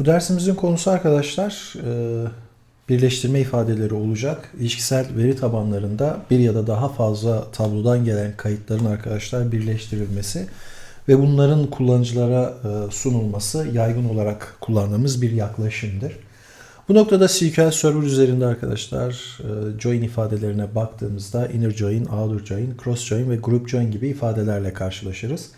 Bu dersimizin konusu arkadaşlar e, birleştirme ifadeleri olacak. İlişkisel veri tabanlarında bir ya da daha fazla tablodan gelen kayıtların arkadaşlar birleştirilmesi ve bunların kullanıcılara e, sunulması yaygın olarak kullandığımız bir yaklaşımdır. Bu noktada SQL Server üzerinde arkadaşlar e, join ifadelerine baktığımızda inner join, outer join, cross join ve group join gibi ifadelerle karşılaşırız.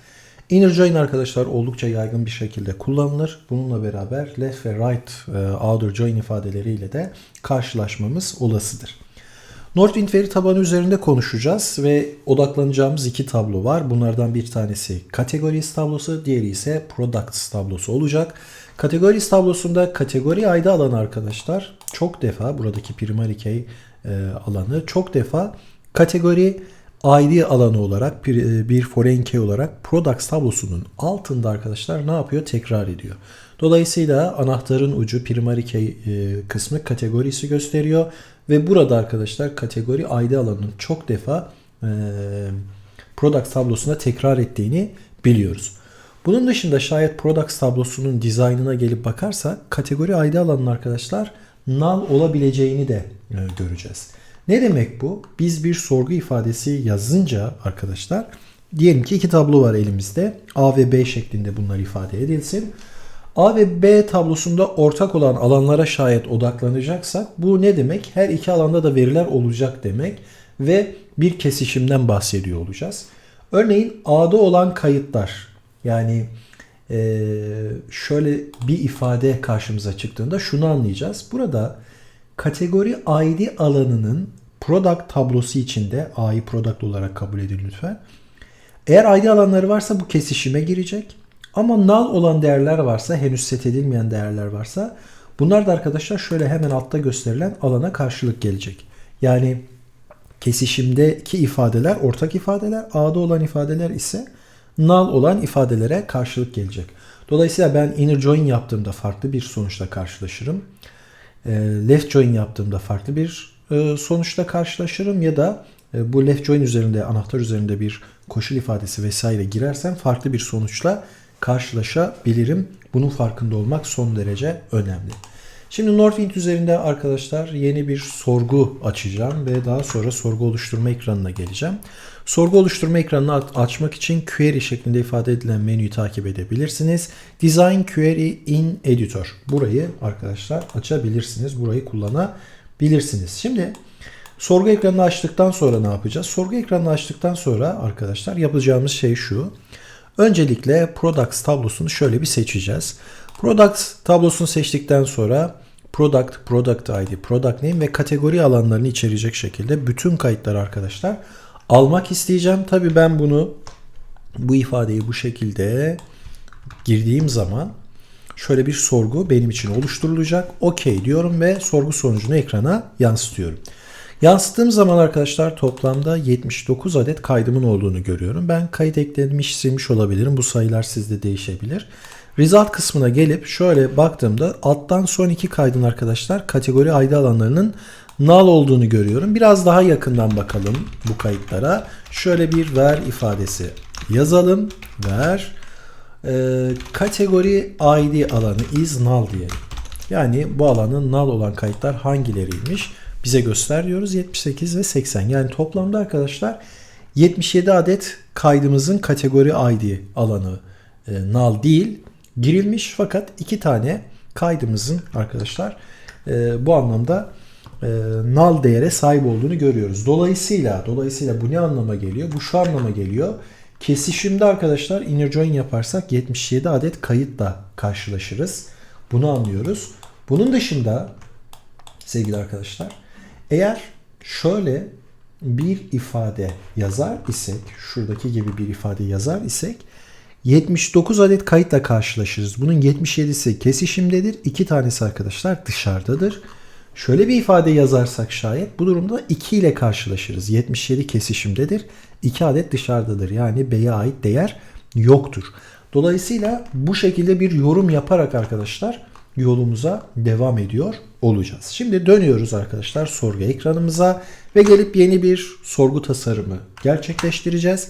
Inner join arkadaşlar oldukça yaygın bir şekilde kullanılır. Bununla beraber left ve right e, outer join ifadeleriyle de karşılaşmamız olasıdır. Northwind veri tabanı üzerinde konuşacağız ve odaklanacağımız iki tablo var. Bunlardan bir tanesi categories tablosu, diğeri ise products tablosu olacak. Categories tablosunda kategori ayda alan arkadaşlar çok defa buradaki primary key e, alanı çok defa kategori ID alanı olarak bir, e, bir foreign olarak products tablosunun altında arkadaşlar ne yapıyor? Tekrar ediyor. Dolayısıyla anahtarın ucu primary key e, kısmı kategorisi gösteriyor ve burada arkadaşlar kategori ID alanının çok defa e, products tablosuna tekrar ettiğini biliyoruz. Bunun dışında şayet products tablosunun dizaynına gelip bakarsak kategori ID alanının arkadaşlar null olabileceğini de göreceğiz. Ne demek bu? Biz bir sorgu ifadesi yazınca arkadaşlar diyelim ki iki tablo var elimizde. A ve B şeklinde bunlar ifade edilsin. A ve B tablosunda ortak olan alanlara şayet odaklanacaksak bu ne demek? Her iki alanda da veriler olacak demek ve bir kesişimden bahsediyor olacağız. Örneğin A'da olan kayıtlar yani şöyle bir ifade karşımıza çıktığında şunu anlayacağız. Burada kategori ID alanının product tablosu içinde A'yı product olarak kabul edin lütfen. Eğer ID alanları varsa bu kesişime girecek. Ama null olan değerler varsa, henüz set edilmeyen değerler varsa bunlar da arkadaşlar şöyle hemen altta gösterilen alana karşılık gelecek. Yani kesişimdeki ifadeler ortak ifadeler, A'da olan ifadeler ise null olan ifadelere karşılık gelecek. Dolayısıyla ben inner join yaptığımda farklı bir sonuçla karşılaşırım. Left join yaptığımda farklı bir sonuçla karşılaşırım ya da bu left join üzerinde anahtar üzerinde bir koşul ifadesi vesaire girersem farklı bir sonuçla karşılaşabilirim. Bunun farkında olmak son derece önemli. Şimdi Northwind üzerinde arkadaşlar yeni bir sorgu açacağım ve daha sonra sorgu oluşturma ekranına geleceğim. Sorgu oluşturma ekranını açmak için query şeklinde ifade edilen menüyü takip edebilirsiniz. Design Query in Editor. Burayı arkadaşlar açabilirsiniz. Burayı kullanabilirsiniz. Şimdi sorgu ekranını açtıktan sonra ne yapacağız? Sorgu ekranını açtıktan sonra arkadaşlar yapacağımız şey şu. Öncelikle Products tablosunu şöyle bir seçeceğiz. Products tablosunu seçtikten sonra Product, Product ID, Product Name ve kategori alanlarını içerecek şekilde bütün kayıtları arkadaşlar almak isteyeceğim. Tabi ben bunu bu ifadeyi bu şekilde girdiğim zaman şöyle bir sorgu benim için oluşturulacak. OK diyorum ve sorgu sonucunu ekrana yansıtıyorum. Yansıttığım zaman arkadaşlar toplamda 79 adet kaydımın olduğunu görüyorum. Ben kayıt eklemiş silmiş olabilirim. Bu sayılar sizde değişebilir. Result kısmına gelip şöyle baktığımda alttan son iki kaydın arkadaşlar kategori ID alanlarının null olduğunu görüyorum. Biraz daha yakından bakalım bu kayıtlara. Şöyle bir ver ifadesi yazalım. Ver e, kategori ID alanı is null diyelim. Yani bu alanın null olan kayıtlar hangileriymiş? Bize göster diyoruz 78 ve 80. Yani toplamda arkadaşlar 77 adet kaydımızın kategori ID alanı e, null değil girilmiş fakat iki tane kaydımızın arkadaşlar e, bu anlamda e, null değere sahip olduğunu görüyoruz. Dolayısıyla dolayısıyla bu ne anlama geliyor? Bu şu anlama geliyor. Kesişimde arkadaşlar inner join yaparsak 77 adet kayıtla karşılaşırız. Bunu anlıyoruz. Bunun dışında sevgili arkadaşlar eğer şöyle bir ifade yazar isek, şuradaki gibi bir ifade yazar isek 79 adet kayıtla karşılaşırız. Bunun 77'si kesişimdedir. 2 tanesi arkadaşlar dışarıdadır. Şöyle bir ifade yazarsak şayet bu durumda 2 ile karşılaşırız. 77 kesişimdedir. 2 adet dışarıdadır. Yani B'ye ait değer yoktur. Dolayısıyla bu şekilde bir yorum yaparak arkadaşlar yolumuza devam ediyor olacağız. Şimdi dönüyoruz arkadaşlar sorgu ekranımıza ve gelip yeni bir sorgu tasarımı gerçekleştireceğiz.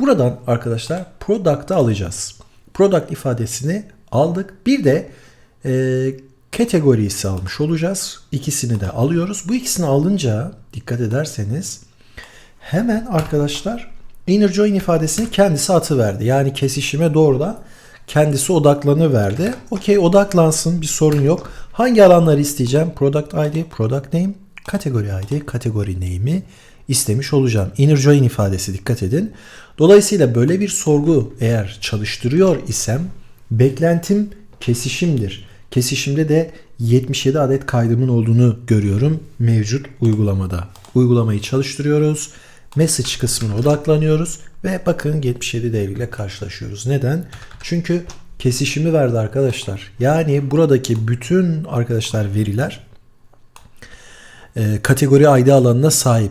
Buradan arkadaşlar product'ı alacağız. Product ifadesini aldık. Bir de e, categories almış olacağız. İkisini de alıyoruz. Bu ikisini alınca dikkat ederseniz hemen arkadaşlar inner join ifadesini kendisi atıverdi. Yani kesişime doğrudan kendisi odaklanıverdi. Okey odaklansın bir sorun yok. Hangi alanları isteyeceğim? Product ID, product name, kategori ID, kategori name'i istemiş olacağım. Inner join ifadesi dikkat edin. Dolayısıyla böyle bir sorgu eğer çalıştırıyor isem beklentim kesişimdir. Kesişimde de 77 adet kaydımın olduğunu görüyorum mevcut uygulamada. Uygulamayı çalıştırıyoruz. Message kısmına odaklanıyoruz ve bakın 77 değeriyle karşılaşıyoruz. Neden? Çünkü kesişimi verdi arkadaşlar. Yani buradaki bütün arkadaşlar veriler e, kategori ID alanına sahip.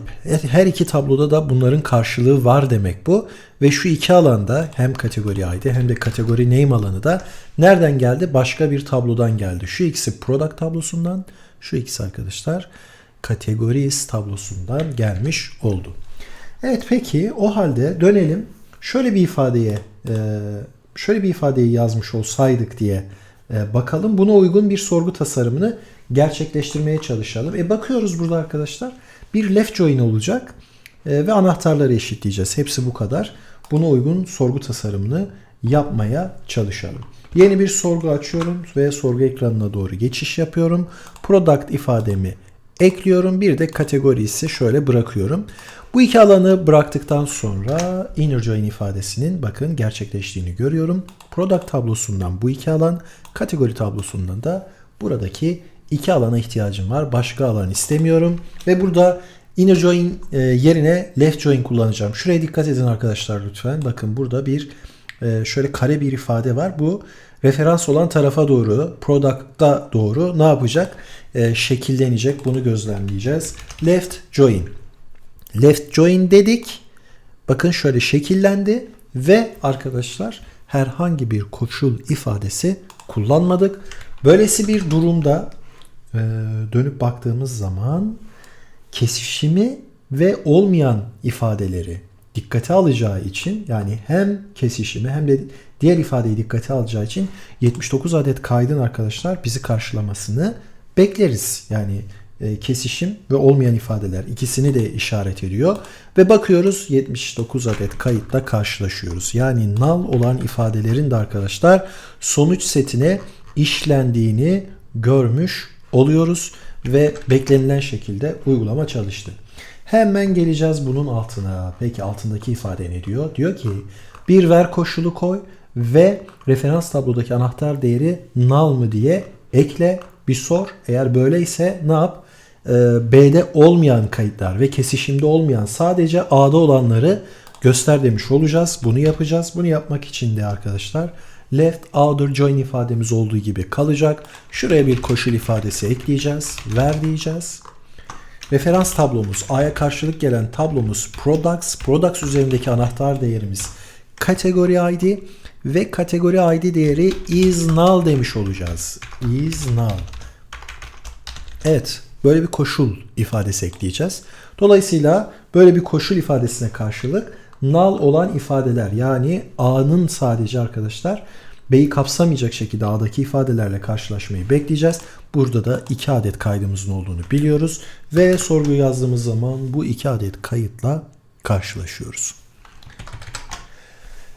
Her iki tabloda da bunların karşılığı var demek bu. Ve şu iki alanda hem kategori ID hem de kategori name alanı da nereden geldi? Başka bir tablodan geldi. Şu ikisi product tablosundan, şu ikisi arkadaşlar categories tablosundan gelmiş oldu. Evet peki o halde dönelim. Şöyle bir ifadeye e, şöyle bir ifadeyi yazmış olsaydık diye e, bakalım. Buna uygun bir sorgu tasarımını gerçekleştirmeye çalışalım. E bakıyoruz burada arkadaşlar. Bir left join olacak e, ve anahtarları eşitleyeceğiz. Hepsi bu kadar. Buna uygun sorgu tasarımını yapmaya çalışalım. Yeni bir sorgu açıyorum ve sorgu ekranına doğru geçiş yapıyorum. Product ifademi ekliyorum. Bir de kategori ise şöyle bırakıyorum. Bu iki alanı bıraktıktan sonra inner join ifadesinin bakın gerçekleştiğini görüyorum. Product tablosundan bu iki alan, kategori tablosundan da buradaki iki alana ihtiyacım var. Başka alan istemiyorum. Ve burada inner join e, yerine left join kullanacağım. Şuraya dikkat edin arkadaşlar lütfen. Bakın burada bir e, şöyle kare bir ifade var. Bu referans olan tarafa doğru, product'a doğru ne yapacak? E, şekillenecek. Bunu gözlemleyeceğiz. Left join. Left join dedik. Bakın şöyle şekillendi ve arkadaşlar herhangi bir koşul ifadesi kullanmadık. Böylesi bir durumda e, dönüp baktığımız zaman kesişimi ve olmayan ifadeleri dikkate alacağı için yani hem kesişimi hem de diğer ifadeyi dikkate alacağı için 79 adet kaydın arkadaşlar bizi karşılamasını bekleriz. Yani kesişim ve olmayan ifadeler ikisini de işaret ediyor. Ve bakıyoruz 79 adet kayıtla karşılaşıyoruz. Yani null olan ifadelerin de arkadaşlar sonuç setine işlendiğini görmüş oluyoruz ve beklenilen şekilde uygulama çalıştı. Hemen geleceğiz bunun altına. Peki altındaki ifade ne diyor? Diyor ki bir ver koşulu koy ve referans tablodaki anahtar değeri null mı diye ekle bir sor. Eğer böyleyse ne yap? Ee, B'de olmayan kayıtlar ve kesişimde olmayan sadece A'da olanları göster demiş olacağız. Bunu yapacağız. Bunu yapmak için de arkadaşlar left outer join ifademiz olduğu gibi kalacak. Şuraya bir koşul ifadesi ekleyeceğiz. Ver diyeceğiz. Referans tablomuz, A'ya karşılık gelen tablomuz products. Products üzerindeki anahtar değerimiz kategori ID ve kategori ID değeri is null demiş olacağız. Is null. Evet, böyle bir koşul ifadesi ekleyeceğiz. Dolayısıyla böyle bir koşul ifadesine karşılık null olan ifadeler yani A'nın sadece arkadaşlar B'yi kapsamayacak şekilde A'daki ifadelerle karşılaşmayı bekleyeceğiz. Burada da 2 adet kaydımızın olduğunu biliyoruz. Ve sorguyu yazdığımız zaman bu 2 adet kayıtla karşılaşıyoruz.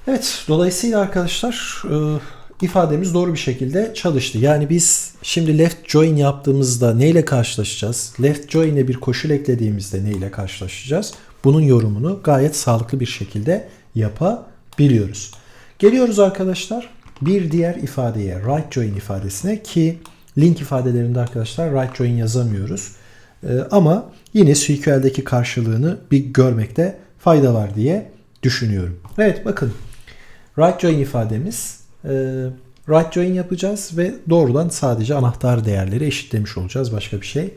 Evet dolayısıyla arkadaşlar e, ifademiz doğru bir şekilde çalıştı. Yani biz şimdi left join yaptığımızda neyle karşılaşacağız? Left join'e bir koşul eklediğimizde neyle karşılaşacağız? Bunun yorumunu gayet sağlıklı bir şekilde yapabiliyoruz. Geliyoruz arkadaşlar bir diğer ifadeye right join ifadesine ki link ifadelerinde arkadaşlar right join yazamıyoruz. Ee, ama yine SQL'deki karşılığını bir görmekte fayda var diye düşünüyorum. Evet bakın right join ifademiz right join yapacağız ve doğrudan sadece anahtar değerleri eşitlemiş olacağız. Başka bir şey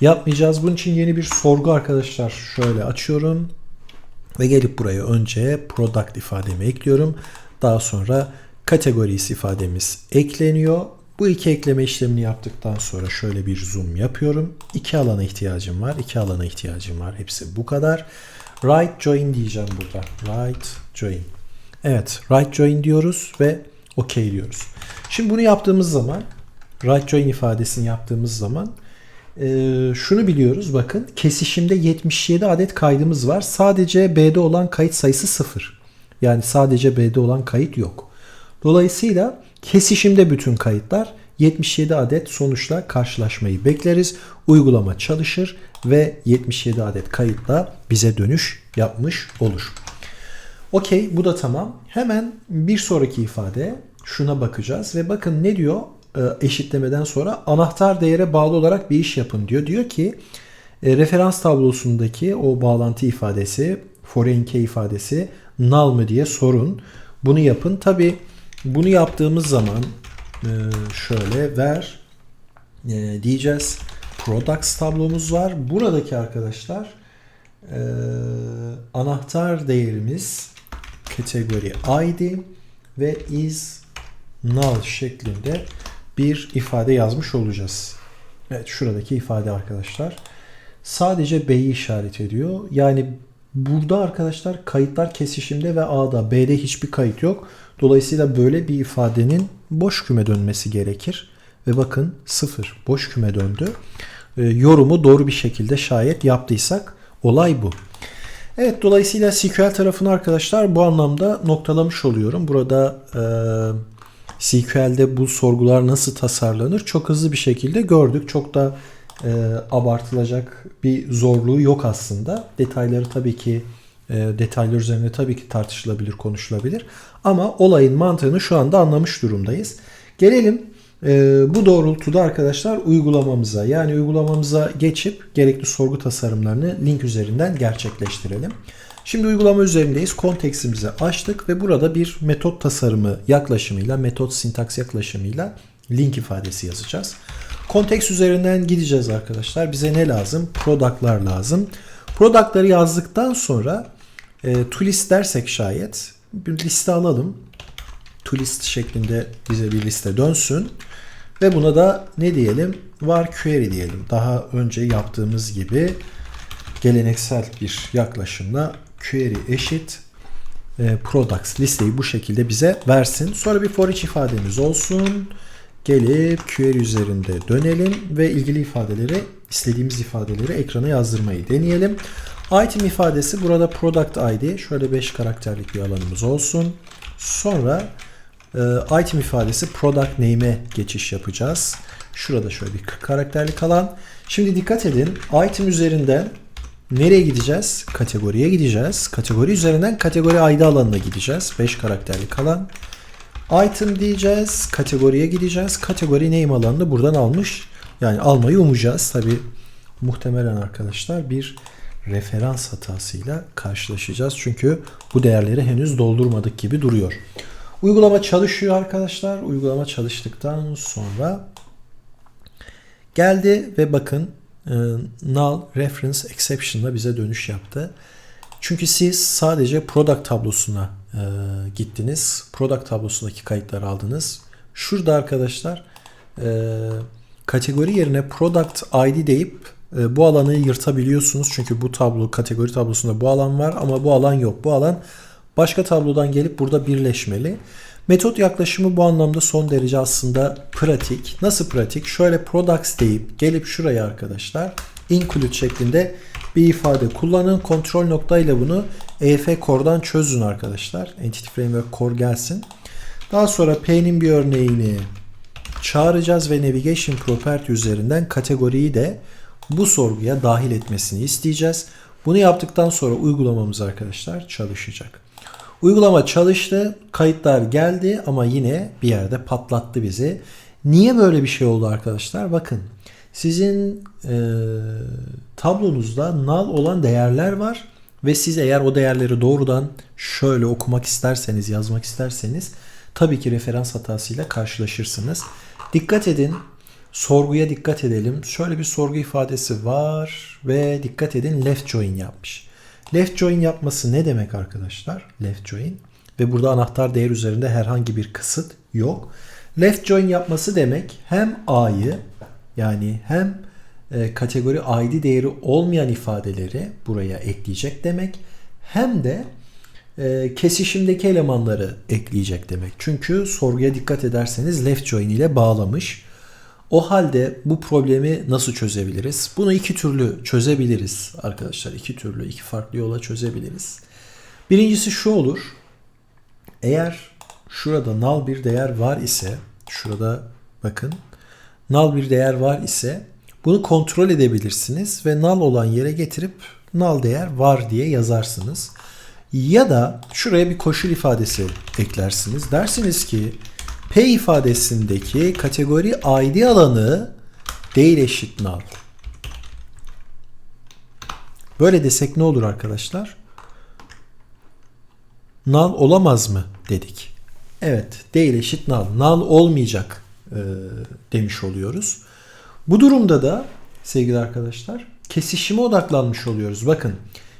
yapmayacağız. Bunun için yeni bir sorgu arkadaşlar şöyle açıyorum. Ve gelip buraya önce product ifademi ekliyorum. Daha sonra kategorisi ifademiz ekleniyor. Bu iki ekleme işlemini yaptıktan sonra şöyle bir zoom yapıyorum. İki alana ihtiyacım var. İki alana ihtiyacım var. Hepsi bu kadar. Right join diyeceğim burada. Right join. Evet, right join diyoruz ve OK diyoruz. Şimdi bunu yaptığımız zaman right join ifadesini yaptığımız zaman e, şunu biliyoruz bakın kesişimde 77 adet kaydımız var. Sadece B'de olan kayıt sayısı 0. Yani sadece B'de olan kayıt yok. Dolayısıyla kesişimde bütün kayıtlar 77 adet sonuçla karşılaşmayı bekleriz. Uygulama çalışır ve 77 adet kayıtla bize dönüş yapmış olur. Okey bu da tamam. Hemen bir sonraki ifade şuna bakacağız ve bakın ne diyor e, eşitlemeden sonra anahtar değere bağlı olarak bir iş yapın diyor. Diyor ki e, referans tablosundaki o bağlantı ifadesi foreign key ifadesi null mı diye sorun. Bunu yapın. Tabi bunu yaptığımız zaman e, şöyle ver diyeceğiz. Products tablomuz var. Buradaki arkadaşlar anahtar değerimiz kategori ID ve is null şeklinde bir ifade yazmış olacağız. Evet şuradaki ifade arkadaşlar. Sadece B'yi işaret ediyor. Yani burada arkadaşlar kayıtlar kesişimde ve A'da. B'de hiçbir kayıt yok. Dolayısıyla böyle bir ifadenin boş küme dönmesi gerekir. Ve bakın sıfır boş küme döndü. E, yorumu doğru bir şekilde şayet yaptıysak olay bu. Evet dolayısıyla SQL tarafını arkadaşlar bu anlamda noktalamış oluyorum. Burada e, SQL'de bu sorgular nasıl tasarlanır çok hızlı bir şekilde gördük. Çok da e, abartılacak bir zorluğu yok aslında. Detayları tabii ki e, detaylar üzerinde tabii ki tartışılabilir, konuşulabilir. Ama olayın mantığını şu anda anlamış durumdayız. Gelelim e, bu doğrultuda arkadaşlar uygulamamıza yani uygulamamıza geçip gerekli sorgu tasarımlarını link üzerinden gerçekleştirelim. Şimdi uygulama üzerindeyiz. Konteksimizi açtık ve burada bir metot tasarımı yaklaşımıyla, metot sintaks yaklaşımıyla link ifadesi yazacağız. Konteks üzerinden gideceğiz arkadaşlar. Bize ne lazım? Product'lar lazım. Product'ları yazdıktan sonra e, to list dersek şayet bir liste alalım. To list şeklinde bize bir liste dönsün. Ve buna da ne diyelim? Var query diyelim. Daha önce yaptığımız gibi geleneksel bir yaklaşımla query eşit e, products listeyi bu şekilde bize versin. Sonra bir for each ifademiz olsun. Gelip query üzerinde dönelim ve ilgili ifadeleri istediğimiz ifadeleri ekrana yazdırmayı deneyelim. Item ifadesi burada product id şöyle 5 karakterlik bir alanımız olsun. Sonra e, item ifadesi product name'e geçiş yapacağız. Şurada şöyle bir karakterlik alan. Şimdi dikkat edin item üzerinden Nereye gideceğiz? Kategoriye gideceğiz. Kategori üzerinden kategori ID alanına gideceğiz. 5 karakterli kalan. Item diyeceğiz. Kategoriye gideceğiz. Kategori name alanını buradan almış. Yani almayı umacağız. Tabi muhtemelen arkadaşlar bir referans hatasıyla karşılaşacağız. Çünkü bu değerleri henüz doldurmadık gibi duruyor. Uygulama çalışıyor arkadaşlar. Uygulama çalıştıktan sonra geldi ve bakın e, null reference exception'la bize dönüş yaptı. Çünkü siz sadece product tablosuna e, gittiniz. Product tablosundaki kayıtları aldınız. Şurada arkadaşlar e, kategori yerine product ID deyip bu alanı yırtabiliyorsunuz. Çünkü bu tablo kategori tablosunda bu alan var ama bu alan yok. Bu alan başka tablodan gelip burada birleşmeli. Metot yaklaşımı bu anlamda son derece aslında pratik. Nasıl pratik? Şöyle products deyip gelip şuraya arkadaşlar include şeklinde bir ifade kullanın. Kontrol noktayla bunu EF Core'dan çözün arkadaşlar. Entity Framework Core gelsin. Daha sonra P'nin bir örneğini çağıracağız ve Navigation Property üzerinden kategoriyi de bu sorguya dahil etmesini isteyeceğiz. Bunu yaptıktan sonra uygulamamız arkadaşlar çalışacak. Uygulama çalıştı, kayıtlar geldi ama yine bir yerde patlattı bizi. Niye böyle bir şey oldu arkadaşlar? Bakın sizin e, tablonuzda null olan değerler var ve siz eğer o değerleri doğrudan şöyle okumak isterseniz, yazmak isterseniz tabii ki referans hatasıyla karşılaşırsınız. Dikkat edin, sorguya dikkat edelim. Şöyle bir sorgu ifadesi var ve dikkat edin left join yapmış. Left join yapması ne demek arkadaşlar? Left join ve burada anahtar değer üzerinde herhangi bir kısıt yok. Left join yapması demek hem A'yı yani hem e, kategori ID değeri olmayan ifadeleri buraya ekleyecek demek hem de e, kesişimdeki elemanları ekleyecek demek. Çünkü sorguya dikkat ederseniz left join ile bağlamış. O halde bu problemi nasıl çözebiliriz? Bunu iki türlü çözebiliriz arkadaşlar. İki türlü, iki farklı yola çözebiliriz. Birincisi şu olur. Eğer şurada null bir değer var ise, şurada bakın null bir değer var ise bunu kontrol edebilirsiniz ve null olan yere getirip null değer var diye yazarsınız. Ya da şuraya bir koşul ifadesi eklersiniz. Dersiniz ki P ifadesindeki kategori ID alanı değil eşit null. Böyle desek ne olur arkadaşlar? Null olamaz mı dedik. Evet değil eşit null. Null olmayacak e, demiş oluyoruz. Bu durumda da sevgili arkadaşlar kesişime odaklanmış oluyoruz. Bakın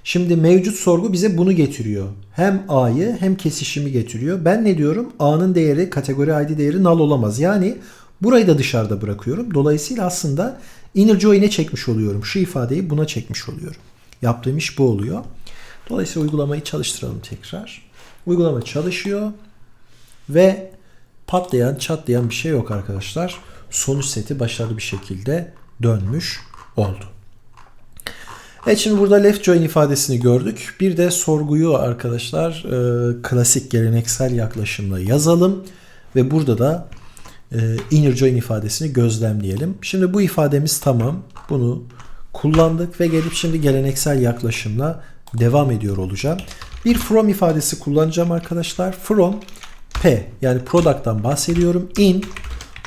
şimdi mevcut sorgu bize bunu getiriyor. Hem A'yı hem kesişimi getiriyor. Ben ne diyorum? A'nın değeri kategori ID değeri null olamaz. Yani burayı da dışarıda bırakıyorum. Dolayısıyla aslında inner join'e çekmiş oluyorum. Şu ifadeyi buna çekmiş oluyorum. Yaptığım iş bu oluyor. Dolayısıyla uygulamayı çalıştıralım tekrar. Uygulama çalışıyor ve patlayan çatlayan bir şey yok arkadaşlar. Sonuç seti başarılı bir şekilde dönmüş oldu. Evet şimdi burada left join ifadesini gördük. Bir de sorguyu arkadaşlar e, klasik geleneksel yaklaşımla yazalım. Ve burada da e, inner join ifadesini gözlemleyelim. Şimdi bu ifademiz tamam. Bunu kullandık ve gelip şimdi geleneksel yaklaşımla devam ediyor olacağım. Bir from ifadesi kullanacağım arkadaşlar. From P yani product'tan bahsediyorum. In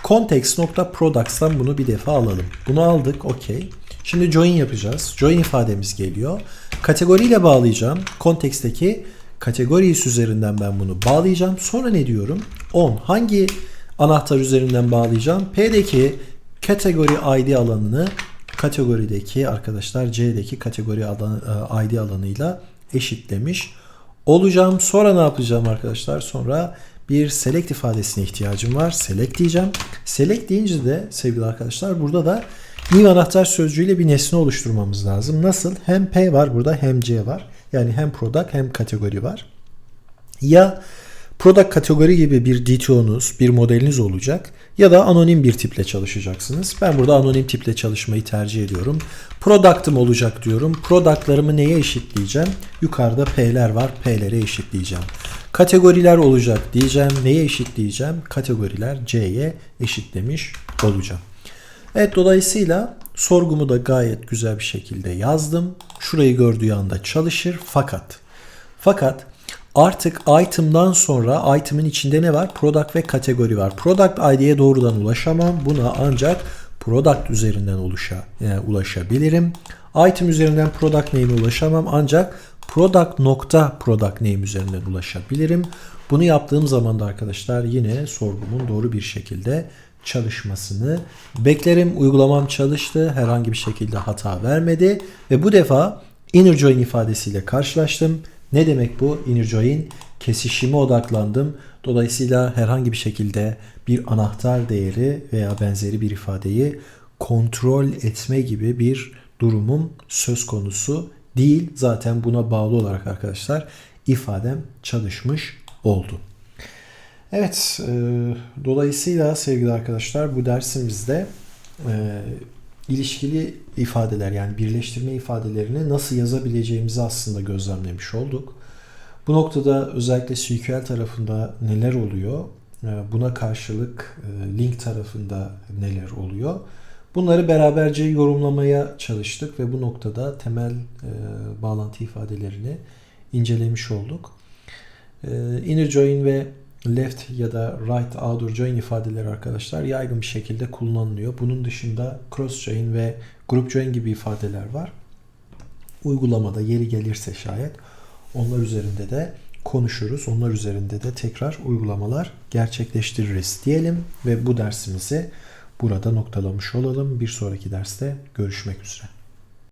context.products'tan bunu bir defa alalım. Bunu aldık. Okey. Şimdi join yapacağız. Join ifademiz geliyor. Kategoriyle bağlayacağım. Konteksteki kategorisi üzerinden ben bunu bağlayacağım. Sonra ne diyorum? On. Hangi anahtar üzerinden bağlayacağım? P'deki kategori ID alanını kategorideki arkadaşlar C'deki kategori alanı, e, ID alanıyla eşitlemiş olacağım. Sonra ne yapacağım arkadaşlar? Sonra bir select ifadesine ihtiyacım var. Select diyeceğim. Select deyince de sevgili arkadaşlar burada da new anahtar sözcüğüyle bir nesne oluşturmamız lazım. Nasıl? Hem P var burada hem C var. Yani hem product hem kategori var. Ya product kategori gibi bir DTO'nuz, bir modeliniz olacak ya da anonim bir tiple çalışacaksınız. Ben burada anonim tiple çalışmayı tercih ediyorum. Product'ım olacak diyorum. Product'larımı neye eşitleyeceğim? Yukarıda P'ler var. P'lere eşitleyeceğim. Kategoriler olacak diyeceğim. Neye eşitleyeceğim? Kategoriler C'ye eşitlemiş olacağım. Evet dolayısıyla sorgumu da gayet güzel bir şekilde yazdım. Şurayı gördüğü anda çalışır fakat fakat artık item'dan sonra item'ın içinde ne var? Product ve kategori var. Product ID'ye doğrudan ulaşamam. Buna ancak product üzerinden ulaşa, yani ulaşabilirim. Item üzerinden product name'e ulaşamam ancak product nokta product name üzerinden ulaşabilirim. Bunu yaptığım zaman da arkadaşlar yine sorgumun doğru bir şekilde çalışmasını beklerim. Uygulamam çalıştı. Herhangi bir şekilde hata vermedi. Ve bu defa inner join ifadesiyle karşılaştım. Ne demek bu? Inner join kesişime odaklandım. Dolayısıyla herhangi bir şekilde bir anahtar değeri veya benzeri bir ifadeyi kontrol etme gibi bir durumum söz konusu değil. Zaten buna bağlı olarak arkadaşlar ifadem çalışmış oldu. Evet, e, dolayısıyla sevgili arkadaşlar bu dersimizde e, ilişkili ifadeler yani birleştirme ifadelerini nasıl yazabileceğimizi aslında gözlemlemiş olduk. Bu noktada özellikle SQL tarafında neler oluyor? E, buna karşılık e, link tarafında neler oluyor? Bunları beraberce yorumlamaya çalıştık ve bu noktada temel e, bağlantı ifadelerini incelemiş olduk. İnner join ve left ya da right outer join ifadeleri arkadaşlar yaygın bir şekilde kullanılıyor. Bunun dışında cross join ve group join gibi ifadeler var. Uygulamada yeri gelirse şayet onlar üzerinde de konuşuruz. Onlar üzerinde de tekrar uygulamalar gerçekleştiririz diyelim ve bu dersimizi burada noktalamış olalım. Bir sonraki derste görüşmek üzere.